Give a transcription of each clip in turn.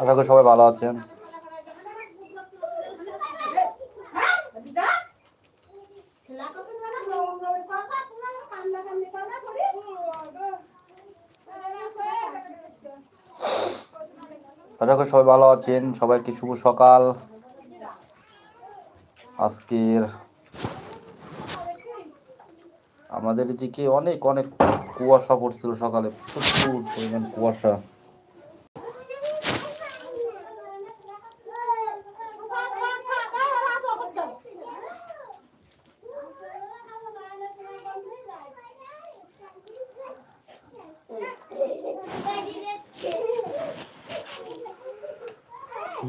আশা করি সবাই ভালো আছেন। আশা করি সবাই ভালো আছেন। সবাইকে শুভ সকাল। আজকের আমাদের এদিকে অনেক অনেক কুয়াশা পড়ছিল সকালে। প্রচুর পরিমাণ কুয়াশা। তো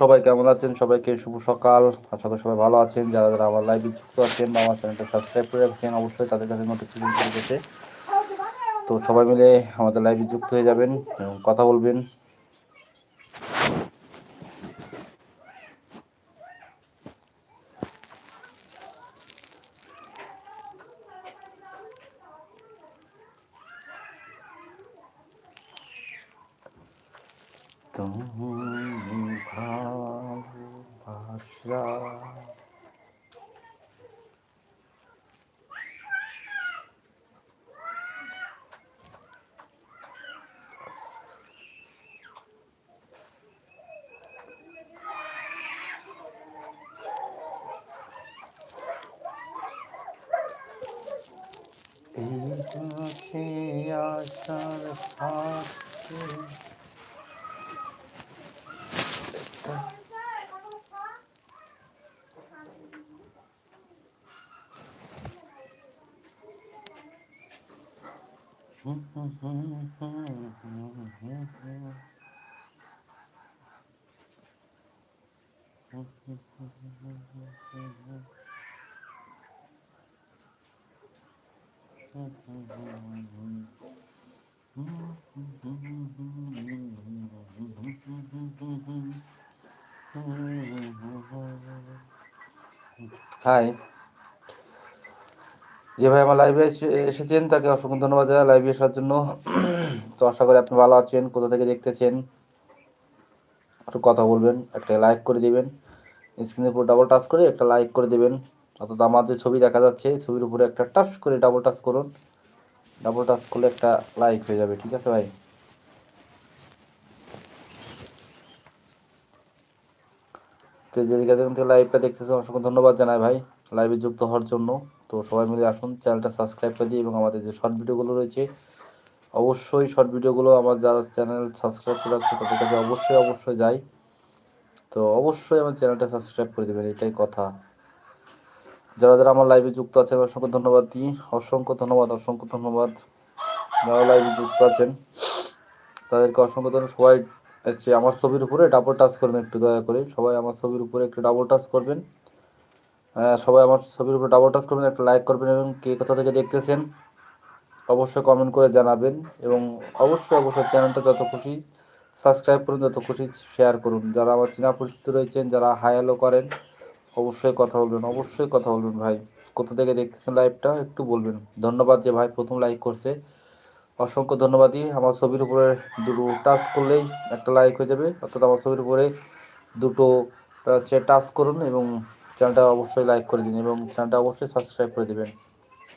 সবাই কেমন আছেন? সবাইকে শুভ সকাল। আশা করি সবাই ভালো আছেন। যারা যারা আমার লাইভে যুক্ত আছেন বা আমার চ্যানেলটা সাবস্ক্রাইব করে রাখছেন, অবশ্যই তাদের কাছে নোটিফিকেশন গেছে। তো সবাই মিলে আমাদের লাইভে যুক্ত হয়ে যাবেন এবং কথা বলবেন। তুমি ভালোবাসা এই কাছে আসার ফাঁকে হাই যে ভাই আমার লাইভে এসেছেন, তাকে অসংখ্য ধন্যবাদ জানাই। লাইভে আসার জন্য। তো আশা করি আপনি ভালো আছেন, কোথা থেকে দেখতেছেন? একটু কথা বলবেন, একটা লাইক করে দিবেন। স্ক্রিনের উপর ডাবল টাচ করে একটা লাইক করে দিবেন। অর্থাৎ আমার যে ছবি দেখা যাচ্ছে ছবির উপরে একটা টাচ করে ডাবল টাচ করুন। ডাবল টাচ করলে একটা লাইক হয়ে যাবে, ঠিক আছে ভাই? তো যে যেখান থেকে লাইভটা দেখতেছেন, অসংখ্য ধন্যবাদ জানাই ভাই। লাইভে যুক্ত হওয়ার জন্য। তো সবাই মিলে আসুন চ্যানেলটা সাবস্ক্রাইব করে দিই এবং আমাদের যে শর্ট ভিডিওগুলো রয়েছে, অবশ্যই শর্ট ভিডিওগুলো আমার যারা চ্যানেল সাবস্ক্রাইব করে রাখছে, তাদের কাছে অবশ্যই অবশ্যই যাই। তো অবশ্যই আমার চ্যানেলটা সাবস্ক্রাইব করে দেবেন, এটাই কথা। যারা যারা আমার লাইভে যুক্ত আছেন, অসংখ্য ধন্যবাদ দিই। অসংখ্য ধন্যবাদ অসংখ্য ধন্যবাদ। যারা লাইভে যুক্ত আছেন, তাদেরকে অসংখ্য ধন্যবাদ। সবাই হচ্ছে আমার ছবির উপরে ডাবল টাচ করবেন একটু দয়া করে। সবাই আমার ছবির উপরে একটু ডাবল টাচ করবেন। সবাই আমার ছবির উপরে ডাবল টাচ করবেন, একটা লাইক করবেন এবং কে কোথা থেকে দেখতেছেন, অবশ্যই কমেন্ট করে জানাবেন এবং অবশ্যই অবশ্যই চ্যানেলটা যত খুশি সাবস্ক্রাইব করুন, যত খুশি শেয়ার করুন। যারা আমার চেনা পরিচিত রয়েছেন, যারা হাই হ্যালো করেন অবশ্যই কথা বলবেন, অবশ্যই কথা বলবেন ভাই। কোথা থেকে দেখতেছেন লাইভটা একটু বলবেন। ধন্যবাদ যে ভাই প্রথম লাইক করছে। অসংখ্য ধন্যবাদই আমার ছবির উপরে দুটো টাচ করলেই একটা লাইক হয়ে যাবে। অর্থাৎ আমার ছবির উপরে দুটো হচ্ছে টাচ করুন এবং চ্যানেলটা অবশ্যই লাইক করে দিন এবং চ্যানেলটা অবশ্যই সাবস্ক্রাইব করে দেবেন।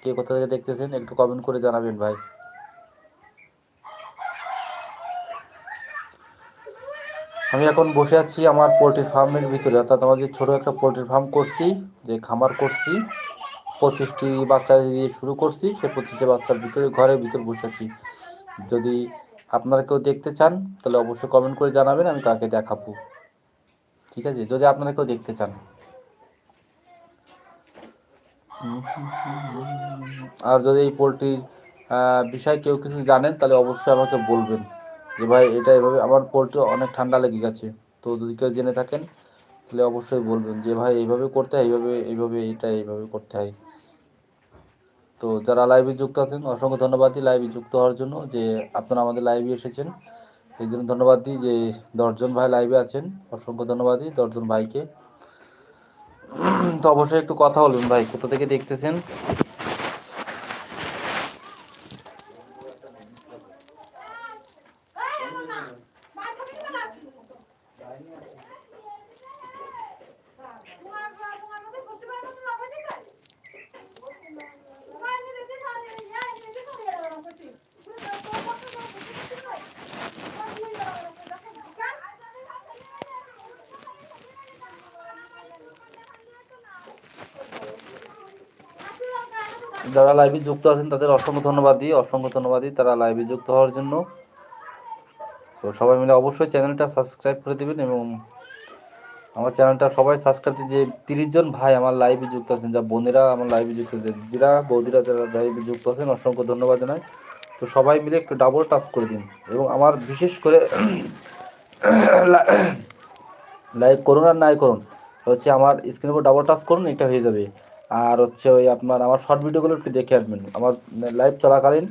কে কোথা থেকে দেখতেছেন একটু কমেন্ট করে জানাবেন ভাই। আমি এখন বসে আছি আমার পোলট্রি ফার্মের ভিতরে। অর্থাৎ আমার যে ছোটো একটা পোলট্রি ফার্ম করছি, যে খামার করছি, পঁচিশটি বাচ্চা দিয়ে শুরু করছি সে পঁচিশটি বাচ্চার ভিতরে, ঘরের ভিতরে বসে আছি। যদি আপনারা কেউ দেখতে চান, তাহলে অবশ্যই কমেন্ট করে জানাবেন, আমি তাকে দেখাবো। ঠিক আছে? যদি আপনারা কেউ দেখতে চান। আর যদি এই পোলট্রির বিষয়ে কেউ কিছু জানেন, তাহলে অবশ্যই আমাকে বলবেন। যে ভাই এটা এভাবে, আমার পোলট্রি অনেক ঠান্ডা লেগে গেছে। তো যদি কেউ জেনে থাকেন, তাহলে অবশ্যই বলবেন যে ভাই, এইভাবে করতে হয়, এইভাবে এইভাবে এটা, এইভাবে করতে হয়। তো যারা লাইভে যুক্ত আছেন, অসংখ্য ধন্যবাদ দিই লাইভে যুক্ত হওয়ার জন্য যে আপনারা আমাদের লাইভে এসেছেন। এই জন্য ধন্যবাদ দিই যে দশজন ভাই লাইভে আছেন। অসংখ্য ধন্যবাদ দিই দশজন ভাইকে। তো অবশ্যই একটু কথা বলবেন ভাই, কোথা থেকে দেখতেছেন? যারা লাইভে যুক্ত আছেন, তাদের অসংখ্য ধন্যবাদ দিই অসংখ্য ধন্যবাদ দিই তারা লাইভে যুক্ত হওয়ার জন্য। তো সবাই মিলে অবশ্যই চ্যানেলটা সাবস্ক্রাইব করে দেবেন এবং আমার চ্যানেলটা সবাই সাবস্ক্রাইব যে তিরিশ জন ভাই আমার লাইভে যুক্ত আছেন, যা বোনেরা আমার লাইভে যুক্ত আছেন, দিদিরা, বৌদিরা যারা লাইভে যুক্ত আছেন, অসংখ্য ধন্যবাদ জানাই। তো সবাই মিলে একটু ডাবল টাচ করে দিন এবং আমার বিশেষ করে লাইক করুন আর নাই করুন, হচ্ছে আমার স্ক্রিনের উপর ডাবল টাচ করুন, এটা হয়ে যাবে। আর হচ্ছে ওই আপনার আমার শর্ট ভিডিওগুলো একটু দেখে আসবেন। আমার লাইভ চলাকালীন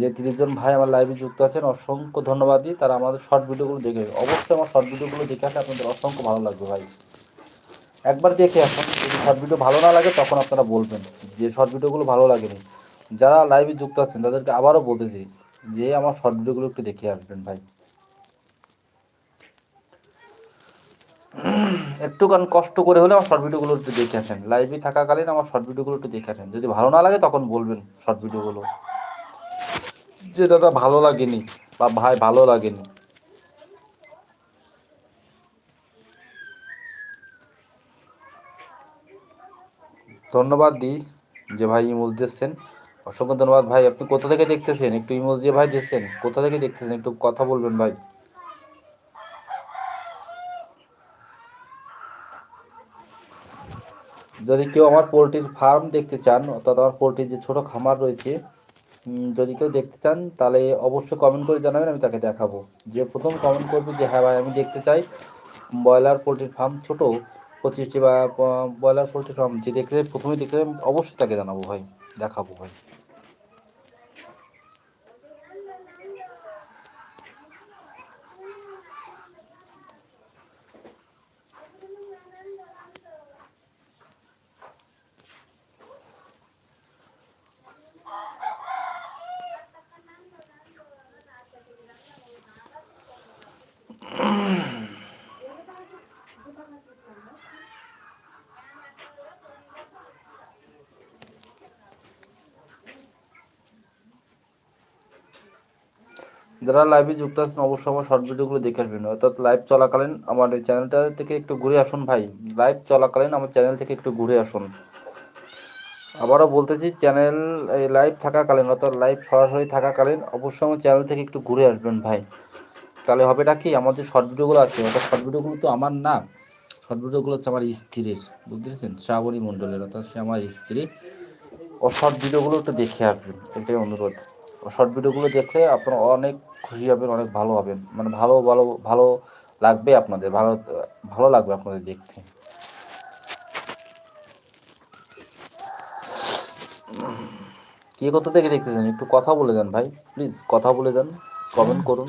যে তিরিশ জন ভাই আমার লাইভে যুক্ত আছেন, অসংখ্য ধন্যবাদ দিই। তারা আমাদের শর্ট ভিডিওগুলো দেখে অবশ্যই আমার শর্ট ভিডিওগুলো দেখে আসলে আপনাদের অসংখ্য ভালো লাগবে ভাই। একবার দেখে আসুন, যদি শর্ট ভিডিও ভালো না লাগে, তখন আপনারা বলবেন যে শর্ট ভিডিওগুলো ভালো লাগেনি। যারা লাইভে যুক্ত আছেন, তাদেরকে আবারও বলতেছি যে আমার শর্ট ভিডিওগুলো একটু দেখে আসবেন ভাই। একটুখানি কষ্ট করে হলে আমার শর্ট ভিডিওগুলো একটু দেখে আসেন। লাইভে থাকাকালীন আমার শর্ট ভিডিওগুলো একটু দেখে আসেন। যদি ভালো না লাগে তখন বলবেন শর্ট ভিডিওগুলো যে দাদা ভালো লাগেনি বা ভাই ভালো লাগেনি। ধন্যবাদ দিই যে ভাই ইমোজ দিচ্ছেন অসংখ্য ধন্যবাদ ভাই, আপনি কোথা থেকে দেখতেছেন? একটু ইমোজ দিয়ে ভাই দিচ্ছেন কোথা থেকে দেখতেছেন? একটু কথা বলবেন ভাই। যদি কেউ আমার পোলট্রির ফার্ম দেখতে চান, অর্থাৎ আমার পোলট্রির যে ছোট খামার রয়েছে যদি কেউ দেখতে চান, তাহলে অবশ্যই কমেন্ট করে জানাবেন, আমি তাকে দেখাবো। যে প্রথম কমেন্ট করবে যে হ্যাঁ ভাই, আমি দেখতে চাই, ব্রয়লার পোলট্রির ফার্ম ছোট, পঁচিশটি বা ব্রয়লার পোলট্রি ফার্ম যে দেখতে প্রথমে দেখতে আমি অবশ্যই তাকে জানাব ভাই, দেখাবো ভাই। যারা লাইভে যুক্ত আছেন, অবশ্যই আমার শর্ট ভিডিওগুলো দেখে আসবেন। অর্থাৎ লাইভ চলাকালীন আমার এই চ্যানেলটা থেকে একটু ঘুরে আসুন ভাই। লাইভ চলাকালীন আমার চ্যানেল থেকে একটু ঘুরে আসুন। আবারও বলতেছি চ্যানেল এই লাইভ থাকাকালীন, অর্থাৎ লাইভ সরাসরি থাকাকালীন, অবশ্যই আমার চ্যানেল থেকে একটু ঘুরে আসবেন ভাই। তাহলে হবেটা কি? আমার যে শর্ট ভিডিওগুলো আছে অর্থাৎ শর্ট ভিডিওগুলো তো আমার না। শর্ট ভিডিওগুলো হচ্ছে আমার স্ত্রীর বুঝতে পেরেছেন শ্রাবণী মণ্ডলের, অর্থাৎ সে আমার স্ত্রী। ও শর্ট ভিডিওগুলো একটু দেখে আসবেন। এটাই অনুরোধ। শর্ট ভিডিওগুলো দেখলে আপনারা অনেক খুশি হবেন, অনেক ভালো হবেন। মানে ভালো ভালো ভালো লাগবে আপনাদের, ভালো ভালো লাগবে আপনাদের দেখতে। কে কোথা থেকে দেখতেছেন? একটু কথা বলে যান ভাই প্লিজ কথা বলে যান কমেন্ট করুন।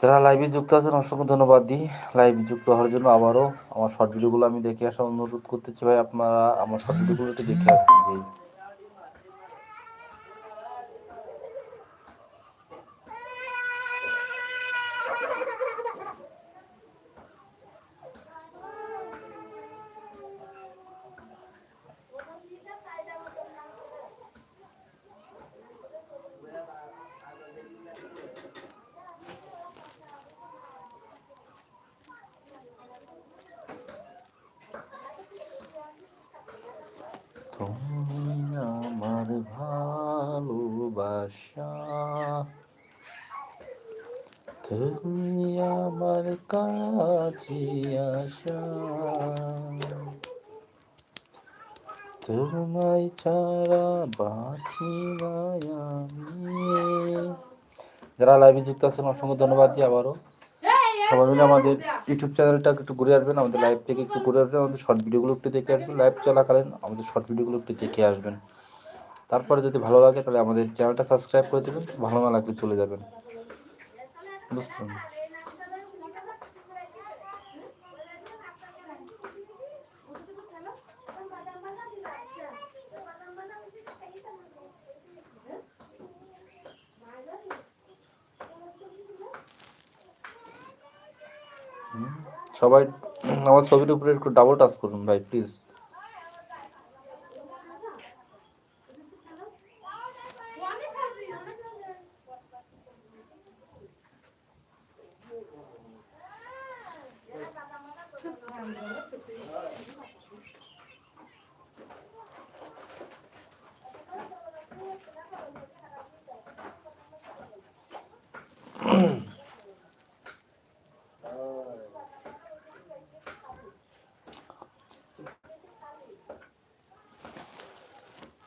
যারা লাইভে যুক্ত আছেন, অসংখ্য ধন্যবাদ দিই লাইভে যুক্ত হওয়ার জন্য আবারও আমার শর্ট ভিডিওগুলো আমি দেখে আসা অনুরোধ করতেছি ভাই, আপনারা আমার শর্ট ভিডিওগুলোকে দেখে আসবেন যে আশা তুমি আমার কাছে আশা তোমায় ছাড়া বাঁচি আমি যারা লাইভে যুক্ত আছেন, অসংখ্য ধন্যবাদ দিই আবারও। সবাই মিলে আমাদের ইউটিউব চ্যানেলটা একটু ঘুরে আসবেন, আমাদের লাইভ থেকে একটু ঘুরে আসবেন, আমাদের শর্ট ভিডিওগুলো একটু দেখে আসবেন লাইভ চলাকালীন আমাদের শর্ট ভিডিওগুলো একটু দেখে আসবেন। তারপরে যদি ভালো লাগে তাহলে আমাদের চ্যানেলটা সাবস্ক্রাইব করে দেবেন, ভালো না লাগলে চলে যাবেন। বুঝছেন? সবাই, আমার ছবির উপরে একটু ডাবল টাচ করুন ভাই প্লিজ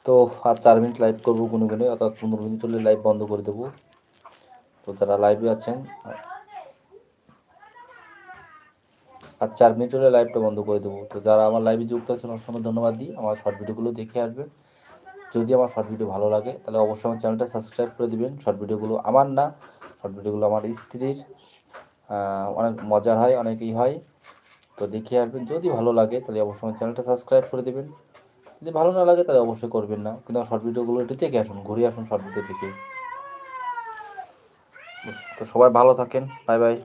তো আর চার মিনিট লাইভ করব কোনো কোনো অর্থাৎ পনেরো মিনিট হলে লাইভ বন্ধ করে দেবো। তো যারা লাইভে আছেন, আর চার মিনিট হলে লাইভটা বন্ধ করে দেবো। তো যারা আমার লাইভে যুক্ত আছেন, অসংখ্য ধন্যবাদ দিই আমার শর্ট ভিডিওগুলো দেখে আসবেন। যদি আমার শর্ট ভিডিও ভালো লাগে, তাহলে অবশ্যই আমার চ্যানেলটা সাবস্ক্রাইব করে দিবেন। শর্ট ভিডিওগুলো আমার না শর্ট ভিডিওগুলো আমার স্ত্রীর অনেক মজার হয়, অনেকেই হয়। তো দেখে আসবেন। যদি ভালো লাগে, তাহলে অবশ্যই আমার চ্যানেলটা সাবস্ক্রাইব করে দিবেন। যদি ভালো না লাগে তাহলে অবশ্যই করবেন না। কিন্তু আমার শর্ট ভিডিওগুলো একটু দেখে আসুন, ঘুরে আসুন শর্ট ভিডিও থেকে তো সবাই ভালো থাকেন। Bye bye